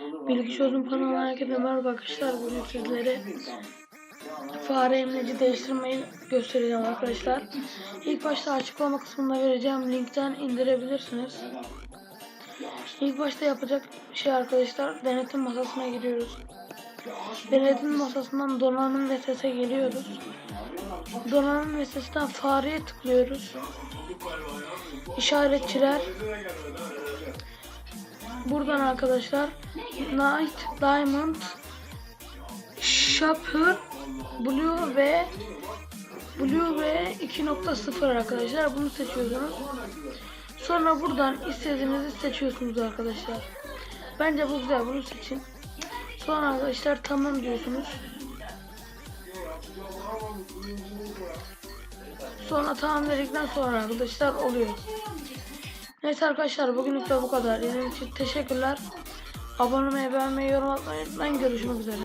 Bilgi Çözüm kanalına herkese merhaba arkadaşlar. Bugün sizlere fare emleci değiştirmeyi göstereceğim arkadaşlar. İlk başta açıklama kısmında vereceğim linkten indirebilirsiniz. İlk başta yapacak şey arkadaşlar denetim masasına giriyoruz. Denetim masasından donanım ve sese geliyoruz. Donanım ve sesten fareye tıklıyoruz. İşaretçiler Buradan arkadaşlar Night Diamond Shopper Blue ve Blue ve 2.0 arkadaşlar bunu seçiyorsunuz. Sonra buradan istediğinizi seçiyorsunuz arkadaşlar. Bence bu güzel bunu seçin. Sonra arkadaşlar tamam diyorsunuz. Sonra tamam dedikten sonra arkadaşlar oluyor. Neyse arkadaşlar bugünlük de bu kadar. İzlediğiniz için teşekkürler. Abone olmayı, beğenmeyi, yorum atmayı unutmayın. Görüşmek üzere.